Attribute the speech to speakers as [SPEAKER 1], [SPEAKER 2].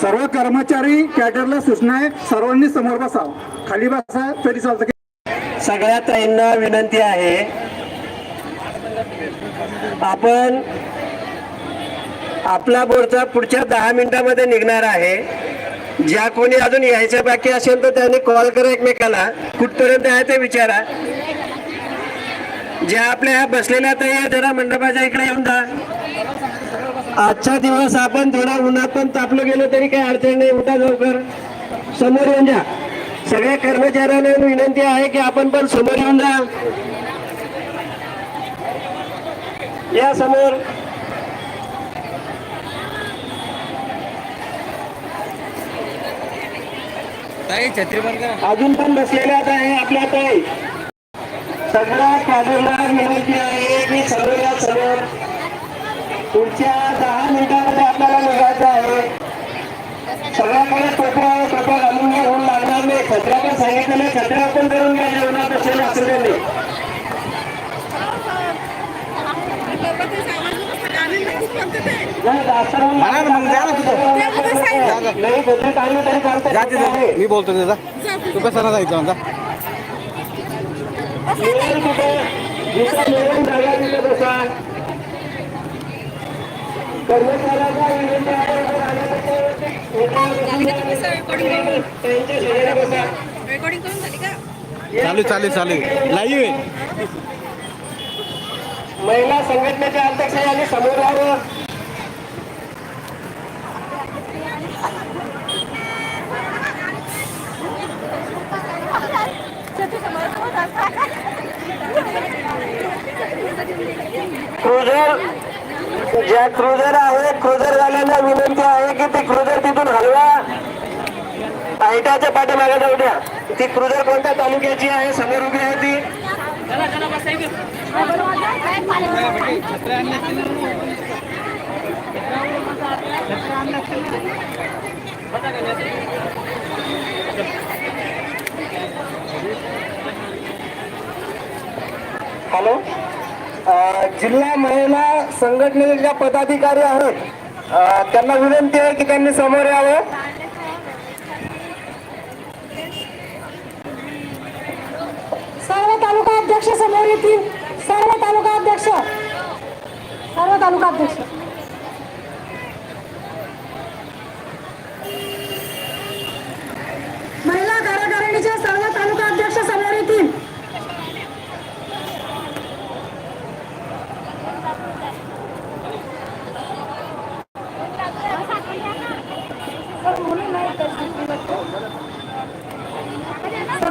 [SPEAKER 1] सर्व कर्मचारी कॅडरला सूचना आहे. सर्वांनी समोर बसावं खाली बसा तरी चालतं
[SPEAKER 2] सगळ्या ताईंना विनंती आहे. आपण आपला बोर्डचा पुढच्या दहा मिनिटामध्ये निघणार आहे. ज्या कोणी अजून यायच्या बाकी असेल तर त्यांनी कॉल करा एकमेकाला. कुठपर्यंत आहे ते विचारा. ज्या आपल्या ह्या बसलेल्या ताई जरा मंडपाच्या इकडे येऊन जा. आजचा दिवस आपण थोडा उन्हात पण तापलं गेलो तरी काही अडचण नाही. उठा लवकर. समोर येऊन जा. सगळ्या कर्मचाऱ्यांना विनंती आहे की आपण पण समोर येऊन जा. या समोर. अजून पण बसलेल्या आहे आपल्या ताई. सगळ्या कॅडरला विनंती आहे की समोर या समोर. पुढच्या दहा मिनिटांमध्ये आपल्याला निघायचं आहे. सगळ्याकडे टोपरा टोपरा घालून घ्या ऊन लागणार नाही. छत्र्या पण सांगितलेलं छत्र्या पण करून घ्या जेवणात असेल असं त्यांनी नाही, जास्त ऊन
[SPEAKER 3] म्हणा ना मग, जा ना तिथं.
[SPEAKER 2] नाही बदली काढलं तरी चालतंय.
[SPEAKER 3] जा तिथं. मी बोलतो त्याचा तू कसा जायचं?
[SPEAKER 2] मिळेल कुठे? जिथं मिळेल जागा तिथं बसा. कर्मचाऱ्यांना विनंती आहे, जर आल्यानंतर त्यांच्या शेजारी बसा.
[SPEAKER 4] रेकॉर्डिंग
[SPEAKER 3] चालू चालू चालू. लाईव्ह आहे.
[SPEAKER 2] महिला संघटनेचे अध्यक्ष यांनी समोर क्रुझर ज्या क्रुझर आहे क्रुझर वाल्यांना विनंती आहे की ती क्रुझर तिथून हलवा. आयटाच्या पाठीमागे जाऊ द्या. ती क्रुझर कोणत्या तालुक्याची आहे समोर उभी आहे ती. हॅलो? जिल्हा महिला संघटनेचे ज्या पदाधिकारी आहेत त्यांना विनंती आहे की त्यांनी समोर यावं.
[SPEAKER 5] सर्व तालुका अध्यक्ष समोर येतील. सर्व तालुका अध्यक्ष. सर्व तालुका अध्यक्ष.